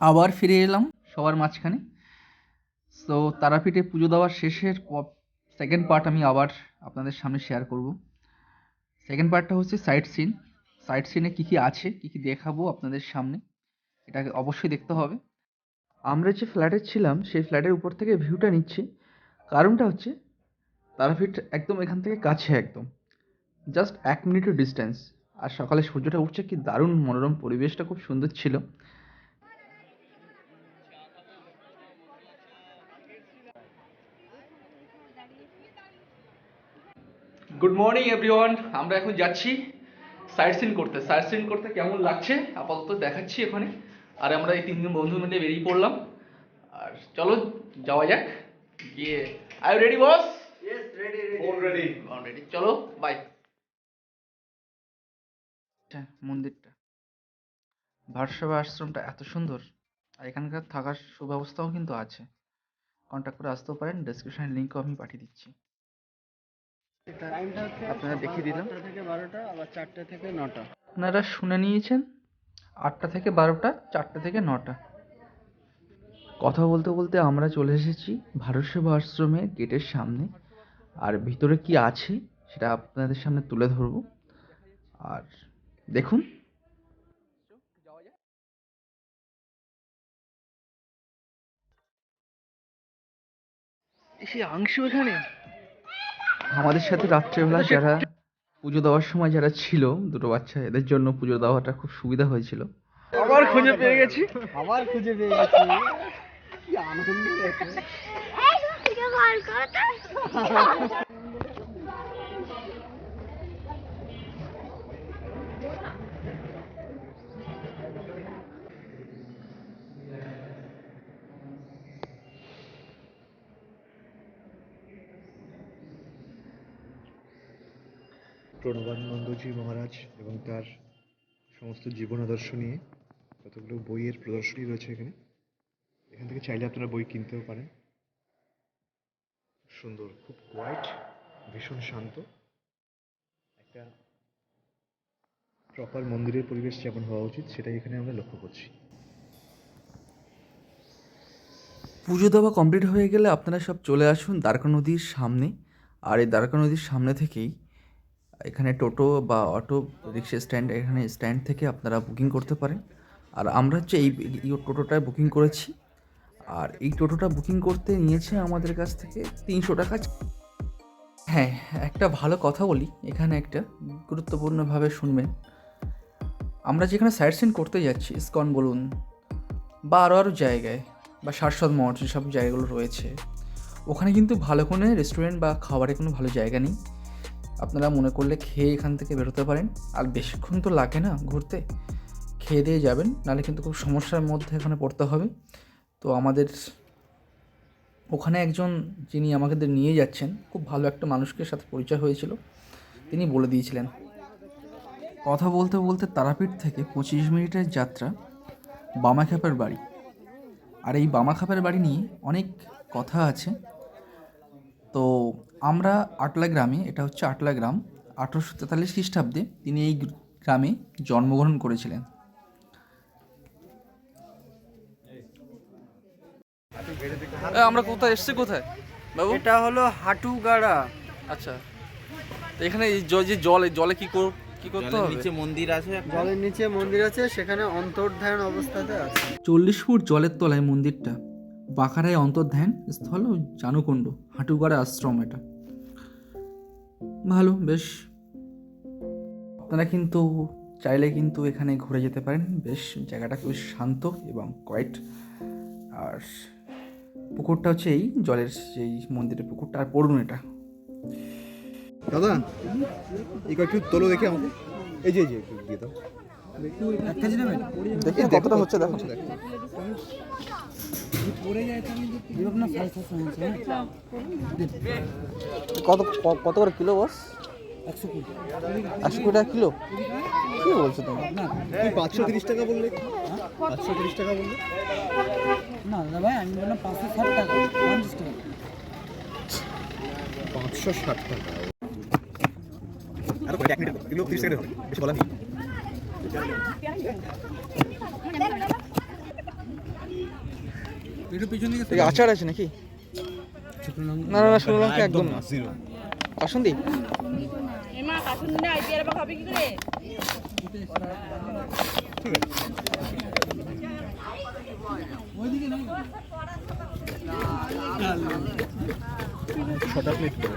আবার ফিরে এলাম সবার মাঝখানে। তো তারাপীঠে পুজো দেওয়ার শেষের সেকেন্ড পার্ট আমি আবার আপনাদের সামনে শেয়ার করব। সেকেন্ড পার্টটা হচ্ছে সাইট সিন সাইট সিনে কী কী আছে, কী কী দেখাবো আপনাদের সামনে, এটাকে অবশ্যই দেখতে হবে। আমরা যে ফ্ল্যাটে ছিলাম, সেই ফ্ল্যাটের উপর থেকে ভিউটা নিচ্ছি। কারণটা হচ্ছে, তারাপীঠ একদম এখান থেকে কাছে একদম। জাস্ট এক মিনিটের ডিস্টেন্স আর সকালে সূর্যটা উঠছে, কি দারুণ মনোরম পরিবেশটা খুব সুন্দর ছিল। গুড মর্নিং এভরিওয়ান আমরা এখন যাচ্ছি সাইট সিন করতে। সাইট সিন করতে কেমন লাগছে? আপাতত দেখাচ্ছি ওখানে আর আমরা এই তিনজন বন্ধু মিলে বেরিয়ে পড়লাম। আর চলো যাওয়া যাক। গিয়ে I ready boss already already চলো বাই মন্দিরটা। ভারসভা আশ্রমটা এত সুন্দর। আর এখানকার থাকার সুব্যবস্থাও কিন্তু আছে। কন্ট্যাক্ট করে আসতেও পারেন। ডেসক্রিপশনের লিঙ্কও আমি পাঠিয়ে দিচ্ছি। টাইমটা হচ্ছে আপনারা দেখিয়ে দিলাম। আটটা থেকে বারোটা আবার চারটে থেকে নটা। আপনারা শুনে নিয়েছেন আটটা থেকে বারোটা চারটে থেকে নটা। কথা বলতে বলতে আমরা চলে এসেছি ভারত সেবা আশ্রমের গেটের সামনে। আর ভিতরে কি আছে সেটা আপনাদের সামনে তুলে ধরবো। আর দেখুন। সে অংশ এখানে? আমাদের সাথে রাত্রেবেলা যারা পুজো দেওয়ার সময় যারা ছিল দুটো বাচ্চা এদের জন্য পুজো দেওয়াটা খুব সুবিধা হয়েছিল। আবার খুঁজে পেয়ে গেছি। আবার খুঁজে পেয়ে গেছি। কি আনন্দ প্রণবানন্দজি মহারাজ এবং তার সমস্ত জীবন আদর্শ নিয়ে কতগুলো বইয়ের প্রদর্শনী রয়েছে এখানে। এখান থেকে চাইলে আপনারা বই কিনতেও পারেন। সুন্দর, খুব কোয়াইট ভীষণ শান্ত। একটা প্রপার মন্দিরের পরিবেশ যেমন হওয়া উচিত, সেটাই এখানে আমরা লক্ষ্য করছি। পুজো দেওয়া কমপ্লিট হয়ে গেলে আপনারা সব চলে আসুন দ্বারকা নদীর সামনে। আর এই দ্বারকা নদীর সামনে থেকেই এখানে টোটো বা অটো রিক্সা স্ট্যান্ড, এখানে স্ট্যান্ড থেকে আপনারা বুকিং করতে পারেন। আর আমরা হচ্ছে এই টোটোটায় বুকিং করেছি। আর এই টোটোটা বুকিং করতে নিয়েছে আমাদের কাছ থেকে তিনশো টাকা। হ্যাঁ একটা ভালো কথা বলি, এখানে একটা গুরুত্বপূর্ণভাবে শুনবেন। আমরা যেখানে সাইট সিন করতে যাচ্ছি, ইসকন বলুন বা আরও আরও জায়গায় বা সারস্বত মঠ যেসব জায়গাগুলো রয়েছে। ওখানে কিন্তু ভালো কোনো রেস্টুরেন্ট বা খাবারের কোনো ভালো জায়গা নেই। আপনারা মনে করলে খেয়ে এখান থেকে বেরোতে পারেন। আর বেশিক্ষণ তো লাগে না ঘুরতে। খেয়ে দিয়ে যাবেন, নাহলে কিন্তু খুব সমস্যার মধ্যে এখানে পড়তে হবে। তো আমাদের ওখানে একজন যিনি আমাদের নিয়ে যাচ্ছেন, খুব ভালো একটা মানুষকে সাথে পরিচয় হয়েছিল, তিনি বলে দিয়েছিলেন। কথা বলতে বলতে তারাপীঠ থেকে পঁচিশ মিনিটের যাত্রা বামাখ্যাপের বাড়ি। আর এই বামাখাপের বাড়ি নিয়ে অনেক কথা আছে। তো আমরা আটলা গ্রামে এটা হচ্ছে আটলা গ্রাম আঠারোশো তেতাল্লিশ খ্রিস্টাব্দে তিনি এই গ্রামে জন্মগ্রহণ করেছিলেন। আমরা কোথায় এসছি কোথায়? বাবু? এটা হলো হাটুগাড়া। আচ্ছা। এখানে এই যে জলে জলে কি কর কি করতে হবে? নিচে মন্দির আছে জলের নিচে মন্দির আছে সেখানে অন্তর্ধান অবস্থাতে আছে। চল্লিশ ফুট জলের তলায় মন্দিরটা। বাঁকারায় অন্তর্ধ্যান স্থল ও জানুকুণ্ড হাঁটুগড়া আশ্রম এটা। ভালো, বেশ। আপনারা কিন্তু চাইলে কিন্তু এখানে ঘুরে যেতে পারেন। বেশ, জায়গাটা খুবই শান্ত এবং কোয়াইট আর পুকুরটা হচ্ছে এই জলের সেই মন্দিরের পুকুরটা, আর পড়ুন এটা। দাদা, এই কয়েকটু তোলো দেখে আমাকে। এই যে এই যে দিয়ে দাও। দেখি কতটা হচ্ছে দেখো। কত কত করে কিলো বস? একশো কুড়ি টাকা কিলো? কি বলছো তুমি? পাঁচশো তিরিশ টাকা বললে? পাঁচশো তিরিশ টাকা বললে? না দাদা ভাই আমি বললাম পাঁচশো ষাট টাকা পঞ্চাশ টাকা। পাঁচশো ষাট টাকা। আরও কয়েক মিনিট এগুলো তিরিশ টাকা বেশি বলা নেই একটু পিছন দিকে এই আচার আছে নাকি? না না না শুনো লঙ্কা একদম না। বাসন্তী? এমা কাশুন না বিয়ের বা খাবি কি করে? ওইদিকে নেই ছটা প্লেট করে।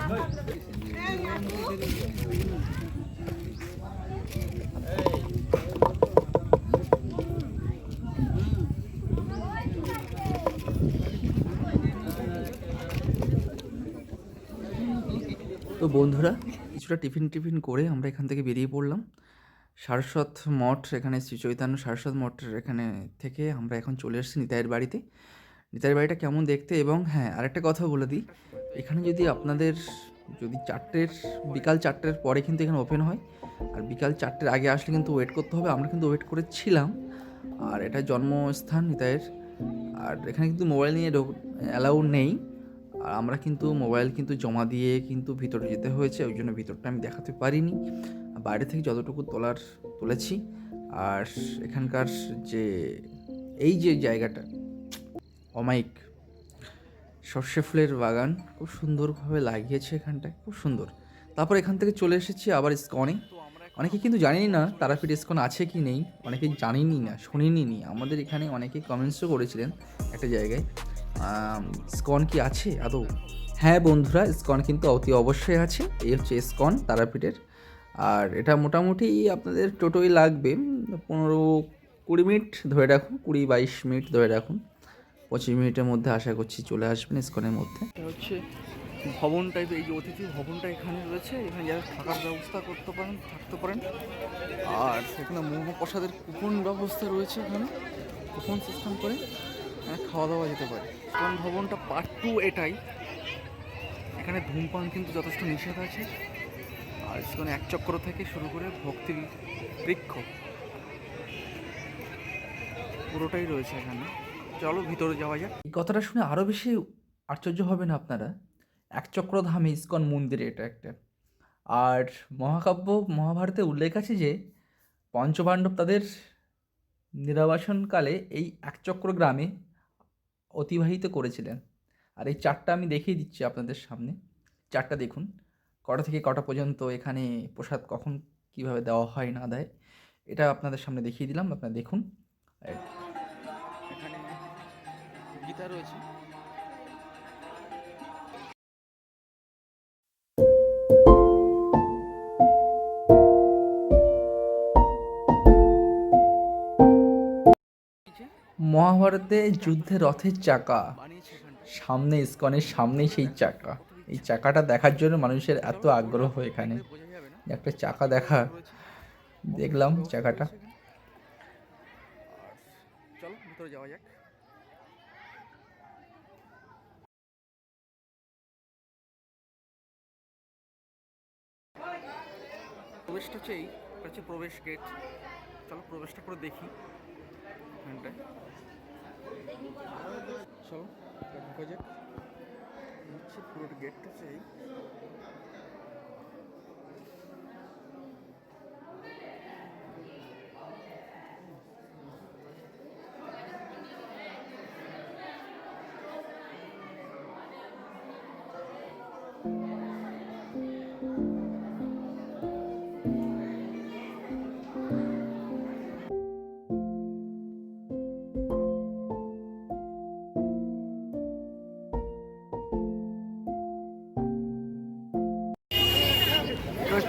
বন্ধুরা, কিছুটা টিফিন টিফিন করে আমরা এখান থেকে বেরিয়ে পড়লাম। সারস্বত মঠ এখানে, শ্রী চৈতন্য সারস্বত মঠের এখানে থেকে আমরা এখন চলে এসেছি নিতাইয়ের বাড়িতে। নিতাইয়ের বাড়িটা কেমন দেখতে? এবং হ্যাঁ আরেকটা কথা বলে দিই, এখানে যদি আপনাদের যদি চারটের, বিকাল চারটের পরে কিন্তু এখানে ওপেন হয়, আর বিকাল চারটের আগে আসলে কিন্তু ওয়েট করতে হবে। আমরা কিন্তু ওয়েট করেছিলাম, আর এটা জন্মস্থান নিতাইয়ের। আর এখানে কিন্তু মোবাইল নিয়ে অ্যালাউ নেই। আর আমরা কিন্তু মোবাইল কিন্তু জমা দিয়ে কিন্তু ভিতরে যেতে হয়েছে, ওই জন্য ভিতরটা আমি দেখাতে পারিনি। বাইরে থেকে যতটুকু তোলার, তুলেছি, আর এখানকার যে, এই যে জায়গাটা অমাইক সর্ষে ফুলের বাগান, খুব সুন্দরভাবে লাগিয়েছে এখানটায়, খুব সুন্দর। তারপর এখান থেকে চলে এসেছি আবার স্কনে অনেকে কিন্তু জানেনি না তারাপীঠ ইস্কন আছে কি নেই, অনেকে জানেনি না শোনেনি আমাদের এখানে অনেকে কমেন্টসও করেছিলেন একটা জায়গায়। স্কন কি আছে আদৌ? হ্যাঁ বন্ধুরা স্কন কিন্তু অতি অবশ্যই আছে। এই হচ্ছে স্কন তারাপীঠের। আর এটা মোটামুটি আপনাদের টোটোই লাগবে। পনেরো কুড়ি মিনিট ধরে রাখুন কুড়ি বাইশ মিনিট ধরে রাখুন। পঁচিশ মিনিটের মধ্যে আশা করছি চলে আসবেন স্কনের মধ্যে। এটা হচ্ছে ভবন টাইপের এই যে অতিথি ভবনটা এখানে রয়েছে। এখানে যারা থাকার ব্যবস্থা করতে পারেন থাকতে পারেন। আর সেখানে মহাপ্রসাদের কুপন ব্যবস্থা রয়েছে এখানে। কুপন সিস্টেম করে। খাওয়া দাওয়া যেতে পারে। কোন ভবনটা পার্ট টু এটাই। এখানে ধূমপান কিন্তু যথেষ্ট নিষেধ আছে। আর সেখানে এক চক্র থেকে শুরু করে ভক্তির বৃক্ষ। পুরোটাই রয়েছে এখানে। চলো ভিতরে যাওয়া যাক। এই কথাটা শুনে আরও বেশি আশ্চর্য হবেন আপনারা। একচক্রধামে ইস্কন মন্দিরে এটা একটা। আর মহাকাব্য, মহাভারতে উল্লেখ আছে যে পঞ্চপাণ্ডব তাদের নির্বাসনকালে এই একচক্র গ্রামে অতিবাহিত করেছিলেন। আর এই চারটা আমি দেখিয়ে দিচ্ছি আপনাদের সামনে। চারটা দেখুন। কটা থেকে কটা পর্যন্ত এখানে প্রসাদ কখন কীভাবে দেওয়া হয়, না দেয়, এটা আপনাদের সামনে দেখিয়ে দিলাম। আপনারা দেখুন। এখানে গীতা রয়েছে। মহাভারতে যুদ্ধে রথের চাকা। সামনে, ইস্কনের সামনেই সেই চাকা। এই চাকাটা দেখার জন্য মানুষের এত আগ্রহ এখানে। একটা চাকা দেখা। দেখলাম চাকাটা। চলো যাক প্রবেশটা হচ্ছে এই। প্রবেশ গেট চলো প্রবেশটা করে দেখি। এখানটায়। চলো ঢুকা যাক হচ্ছে পুরো গেটটা হচ্ছে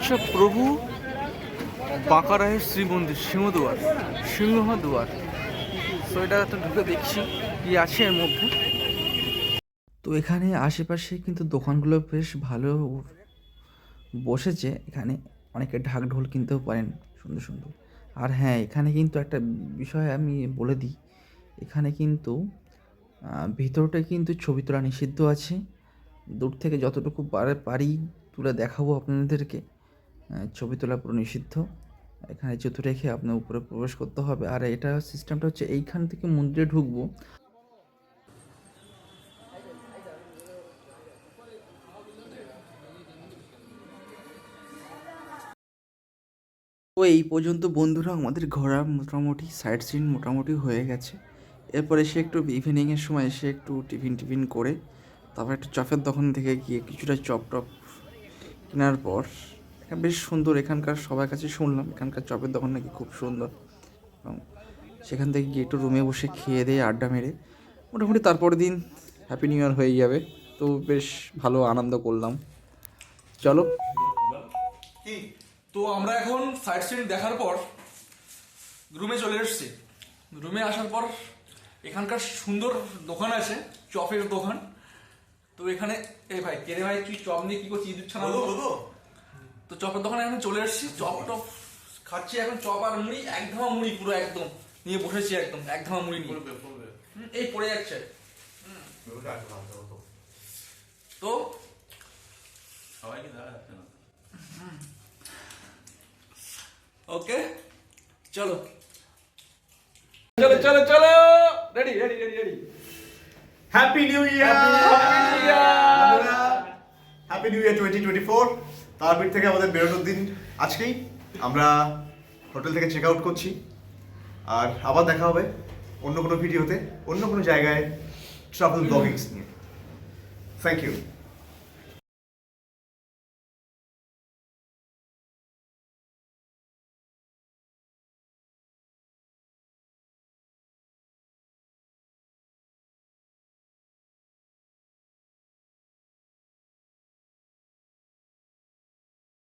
হচ্ছে প্রভু বাঁকারায়ের শ্রী মন্দির সিংহদুয়ার সিংহদুয়ার। তো এটা তো ঢুকে দেখছি, কি আছে এর মধ্যে। তো এখানে আশেপাশে কিন্তু দোকানগুলো বেশ ভালো বসেছে। এখানে অনেকে ঢাক ঢোল কিনতেও পারেন, সুন্দর সুন্দর। আর হ্যাঁ এখানে কিন্তু একটা বিষয় আমি বলে দিই। এখানে কিন্তু ভিতরটা কিন্তু ছবি তোলা নিষিদ্ধ আছে। দূর থেকে যতটুকু পারে, তুলে দেখাবো আপনাদেরকে। ছবি তোলা পুরো নিষিদ্ধ। এখানে জুতো রেখে আপনার উপরে প্রবেশ করতে হবে। আর এটা সিস্টেমটা হচ্ছে এইখান থেকে মন্দিরে ঢুকবো। তো এই পর্যন্ত বন্ধুরা, আমাদের ঘোরা মোটামুটি সাইড সিন মোটামুটি হয়ে গেছে। এরপরে সে একটু ইভিনিংয়ের সময় এসে একটু টিফিন টিফিন করে, তারপর একটু চপের দোকান থেকে গিয়ে কিছুটা চপ টপ কেনার পর এখানে বেশ সুন্দর এখানকার সবার কাছে শুনলাম। এখানকার চপের দোকান নাকি খুব সুন্দর। এবং সেখান থেকে গিয়ে একটু রুমে বসে খেয়ে দিয়ে আড্ডা মেরে মোটামুটি তারপরের দিন হ্যাপি নিউ ইয়ার হয়ে যাবে। তো বেশ ভালো আনন্দ করলাম। চলো। কি? তো আমরা এখন সাইট সিন দেখার পর রুমে চলে এসেছি। রুমে আসার পর এখানকার সুন্দর দোকান আছে চপের দোকান। তো এখানে এই ভাই কেরে ভাই তুই চপ নিয়ে কি করছিস? দিচ্ছ না তো চপের দোকানে এখন চলে এসেছি চপ টপ খাচ্ছি এখন চপ আর মুড়ি এক ধামা মুড়ি পুরো একদম নিয়ে বসেছি একদম এক ধামা মুড়ি নিয়ে। হুম, এই পড়ে যাচ্ছে। হুম। তো। ওকে চলো। চলো চলো চলো! Ready ready ready ready happy new year happy new year twenty twenty four Tarapith থেকে আমাদের বেরোনোর দিন আজকেই। আমরা হোটেল থেকে চেক আউট করছি। আর আবার দেখা হবে অন্য কোনো ভিডিওতে, অন্য কোনো জায়গায় ট্রাভেল ব্লগিংস নিয়ে। Thank you